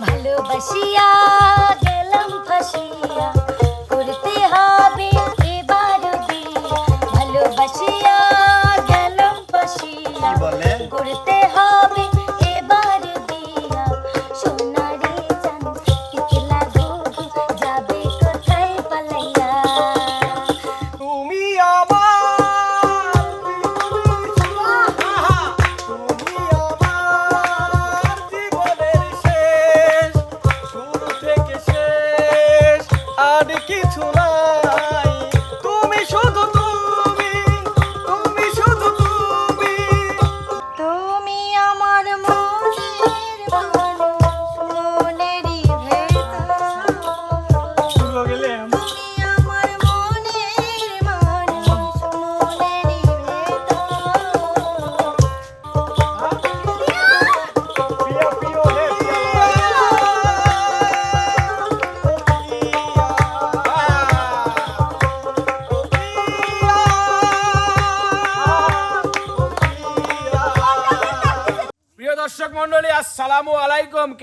ভালোবাসিয়া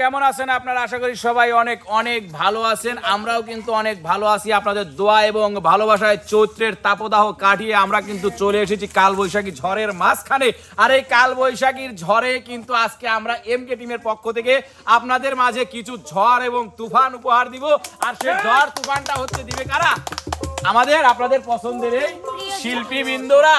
কেমন আছেন আপনারা? আশা করি সবাই অনেক অনেক ভালো আছেন। আমরাও কিন্তু অনেক ভালো আছি। আপনাদের দোয়া এবং ভালোবাসায় চৈত্রের তাপদাহ কাটিয়ে আমরা কিন্তু চলে এসেছি কালবৈশাখী ঝড়ের মাঝখানে। আর এই কালবৈশাখীর ঝড়ে কিন্তু আজকে আমরা এম কে টিমের পক্ষ থেকে আপনাদের মাঝে কিছু ঝড় এবং তুফান উপহার দিব। আর সেই ঝড় তুফানটা হচ্ছে দিবে কারা? আমাদের আপনাদের পছন্দের এই শিল্পী বিন্দুরা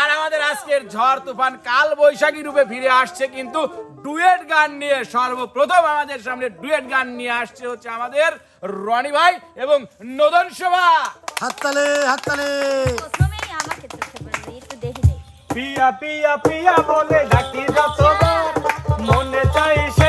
আর আমাদের আজকের ঝড় তুফান কাল বৈশাখী রূপে ফিরে আসছে কিন্তু ডুয়েট গান নিয়ে সর্বপ্রথম আমাদের সামনে ডুয়েট গান নিয়ে আসছে হচ্ছে আমাদের রনি ভাই এবং নদন শোভা। হাততালে হাততালে। প্রথমেই আমাকে চোখে পড়বে একটু দেখে নেই। পিয়া পিয়া পিয়া বলে ডাকি যতবার মনে চাই সেই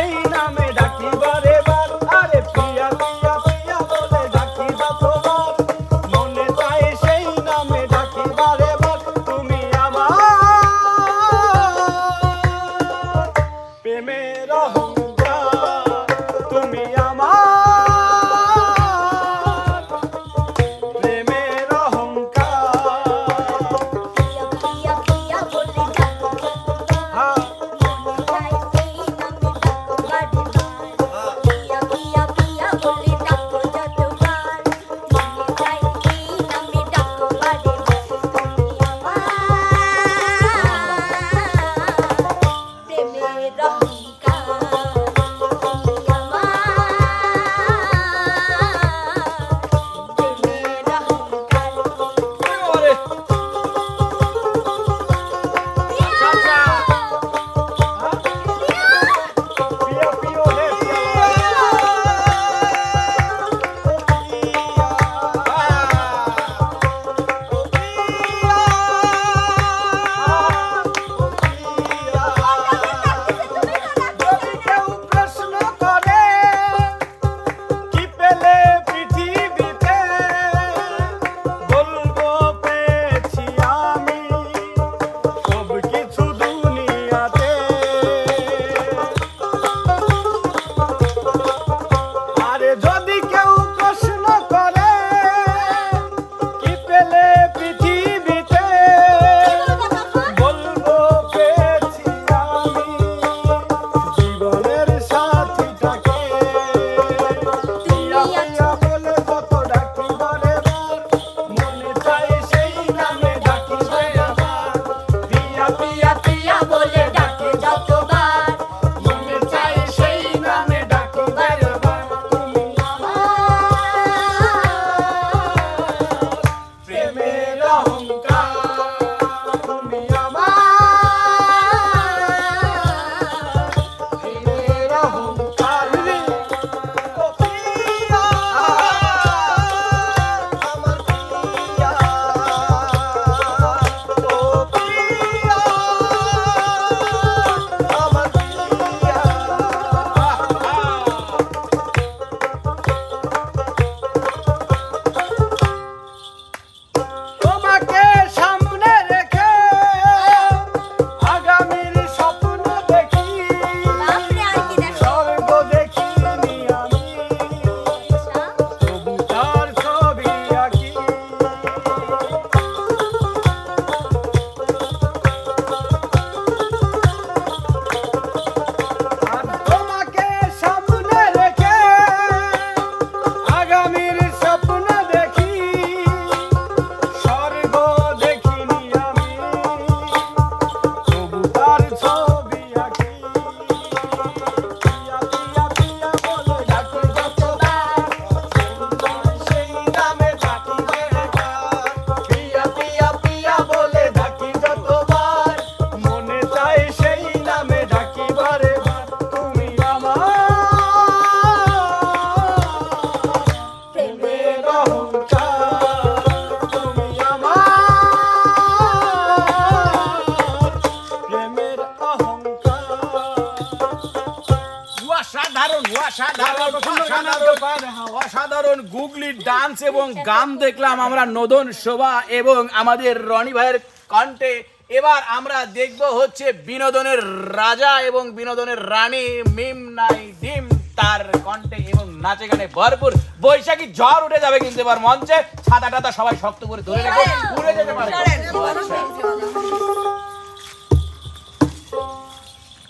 অসাধারণ গুগলি ডান্স এবং গান দেখলাম আমরা নদন শোভা এবং আমাদের রনি ভাইয়ের কণ্ঠে। এবার আমরা দেখব হচ্ছে বিনোদনের রাজা এবং বিনোদনের রানী মিম নাই ডিম তার কণ্ঠে এবং নাচে গানে ভরপুর। বৈশাখী ঝড় উঠে যাবে কিন্তু এবার মঞ্চে। ছাতা টাতা সবাই শক্ত করে ধরে রেখে উড়ে যেতে পারে।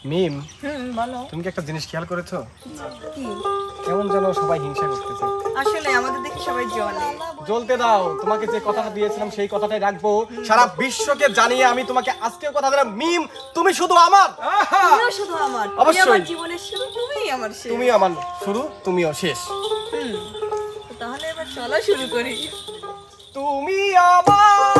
মিম বলো। তুমি কি একটা জিনিস খেয়াল করেছ? কি? কেমন যেন সবাই হিংসা করতেছে। আসলে আমাদের দেখে সবাই জলে জ্বলতে দাও তোমাকে যে কথাটা দিয়েছিলাম সেই কথাটাই রাখব। সারা বিশ্বকে জানিয়ে আমি তোমাকে আজকেও কথা দিলাম মিম তুমি শুধু আমার। তুমিও শুধু আমার। অবশ্যই। আমার জীবনের শুরু তুমি আমার শেষ। তুমি আমার শুরু তুমিও শেষ। হুম। তাহলে এবার চলো শুরু করি। তুমি আমার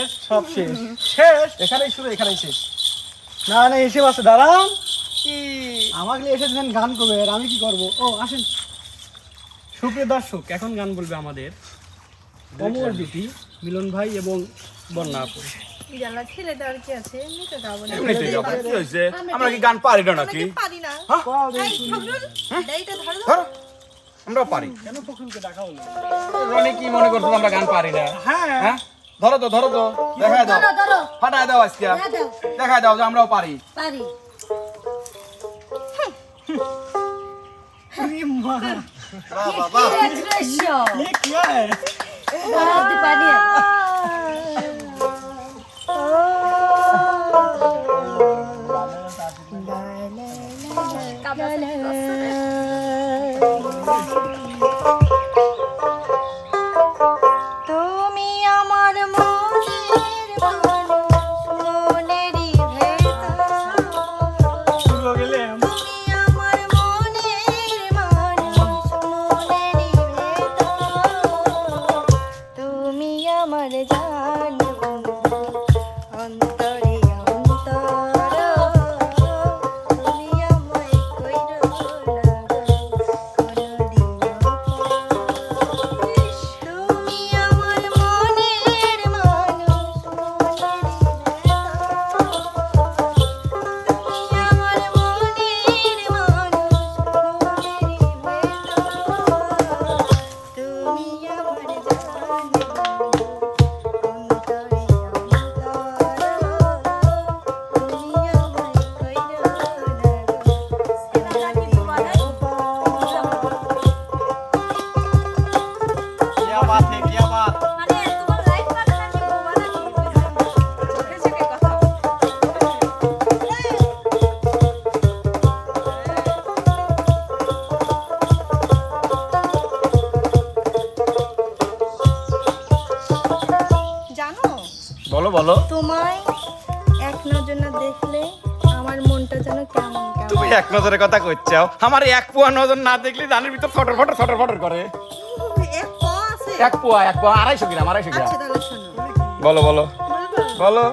শেষ। সব শেষ। শেষ। এখানেই শুরু এখানেই শেষ। না না এসে বাসে দাঁড়ান। কি? আমাকে এসেছেন গান করবে আর আমি কি করব? ও আসেন। সুপ্রিয় দর্শক এখন গান বলবে আমাদের অমর মিলন ভাই এবং বন্যা আপু? আমরা কি গান পারি না নাকি? ধরো। ধরো। আমরাও পারি। কেন ডাকা হলো কি মনে করছ আমরা গান পারি না? হ্যাঁ। হ্যাঁ? ধরো তো ধরো তো। দেখায় দাও। ফাটায় দাও আজকে। হ্যাঁ দাও। দেখায় দাও যে আমরাও পারি। পারি। আরে মা। তুমি আমার এক নজরে কথা কইছাও আমার এক পোয়া নজর না দেখলে জানের ভিতর ফটর ফটর ফটর ফটর করে। এক পোয়া এক পোয়া আড়াইশো গ্রাম আড়াইশো গ্রাম। আচ্ছা বলো। বলো। বলো।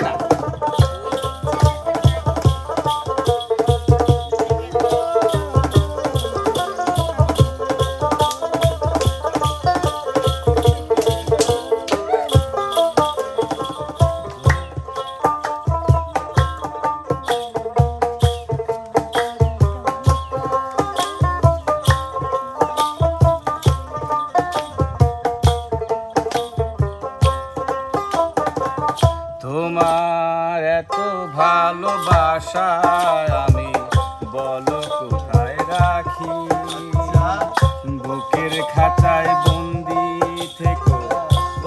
Thank.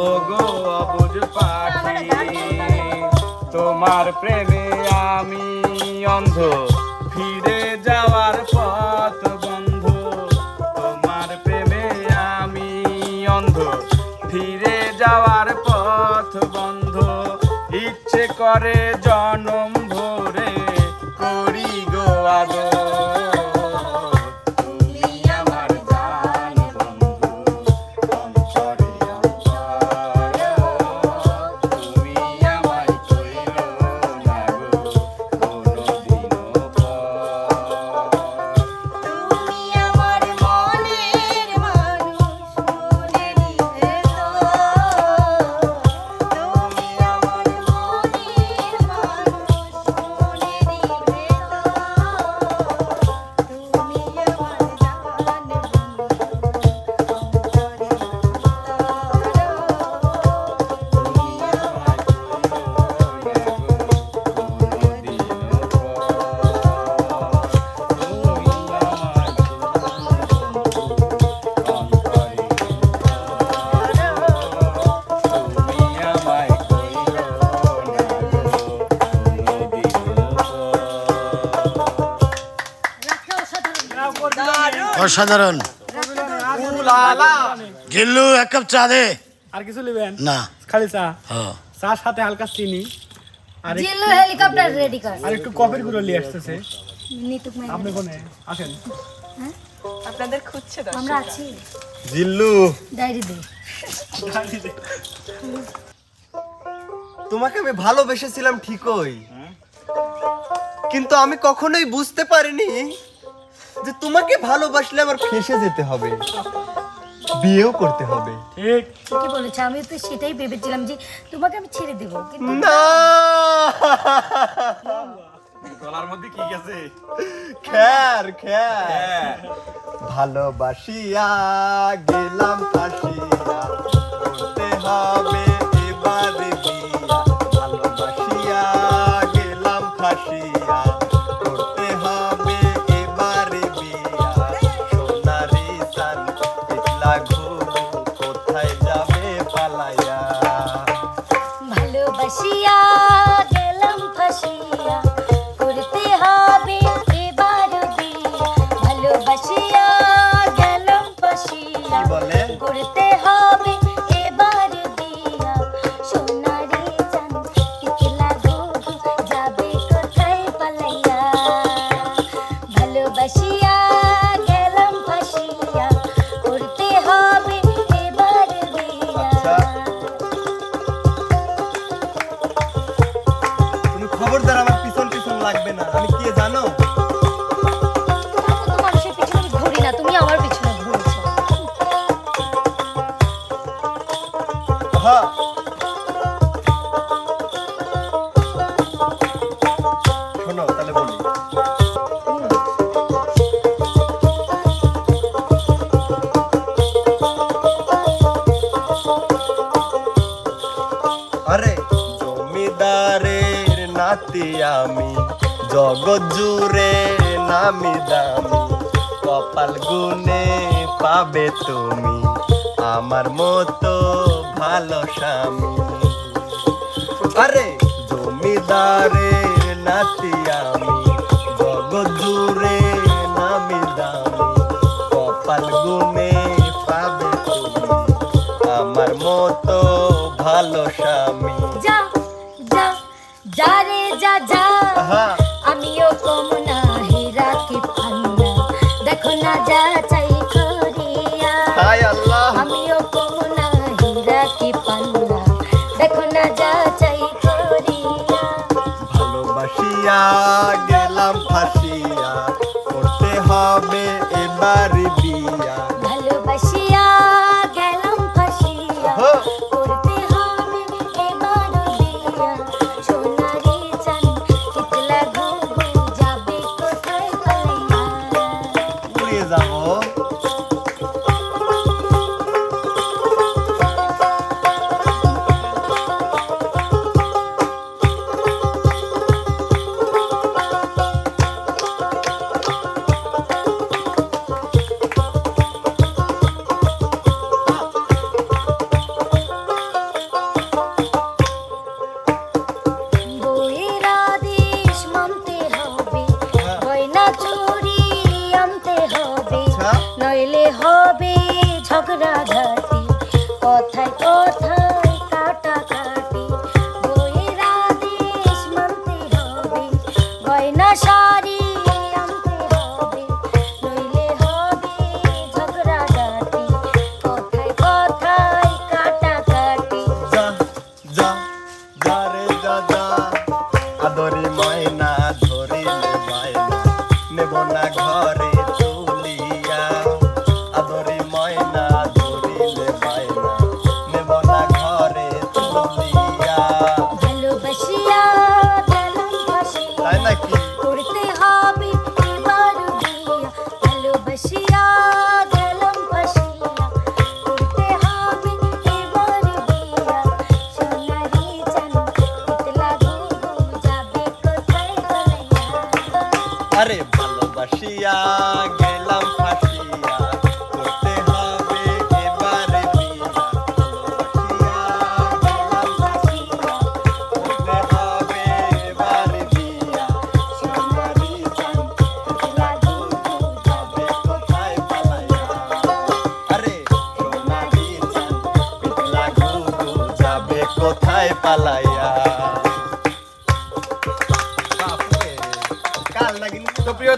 ওগো অবুজ তোমার প্রেমে আমি অন্ধ। ফিরে যাওয়ার পথ বন্ধ, তোমার প্রেমে আমি অন্ধ। ফিরে যাওয়ার পথ বন্ধ, ইচ্ছে করে অসাধারণ। গিল্লু এক কাপ চা দে। আর কিছু নেবেন? না। খালি চা। চা সাথে হালকা চিনি। আর গিল্লু হেলিকপ্টার রেডি কর। আর একটু কফিরগুলো নিয়ে আসতেছে। আপনি কোনে? হ্যাঁ? আপনাদের খুঁজছে আমরা আছি। দে। তোমাকে আমি ভালোবেসেছিলাম ঠিকই। কিন্তু আমি কখনোই বুঝতে পারিনি যে তোমাকে ভালোবাসলে আবার ফেসে যেতে হবে। বিয়েও করতে হবে। ঠিক। ঠিকই বলেছ আমি তো সেটাই ভেবেছিলাম যে তোমাকে আমি ছেড়ে দেব কিন্তু গলার মধ্যে কি গেছে? খ্যার। খ্যার। ভালোবাসিয়া গেলাম ফাঁসিয়া। আরে জমিদারের নাতি আমি, জগৎ জুড়ে নামি দামি। কপাল গুনে পাবে তুমি, আমার মতো ভালো স্বামী। আরে জমিদারের নাতি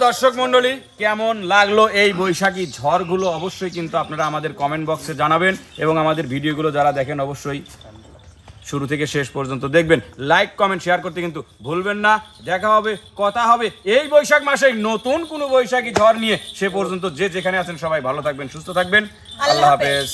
দর্শক মণ্ডলী কেমন লাগল এই বৈশাখী ঝড়গুলো? অবশ্যই কিন্তু আপনারা আমাদের কমেন্ট বক্সে জানাবেন এবং আমাদের ভিডিওগুলো যারা দেখেন অবশ্যই শুরু থেকে শেষ পর্যন্ত দেখবেন। লাইক কমেন্ট শেয়ার করতে কিন্তু ভুলবেন না। দেখা হবে কথা হবে এই বৈশাখ মাসে নতুন কোনো বৈশাখী ঝড় নিয়ে। সে পর্যন্ত যে যেখানে আছেন সবাই ভালো থাকবেন সুস্থ থাকবেন। আল্লাহ হাফেজ।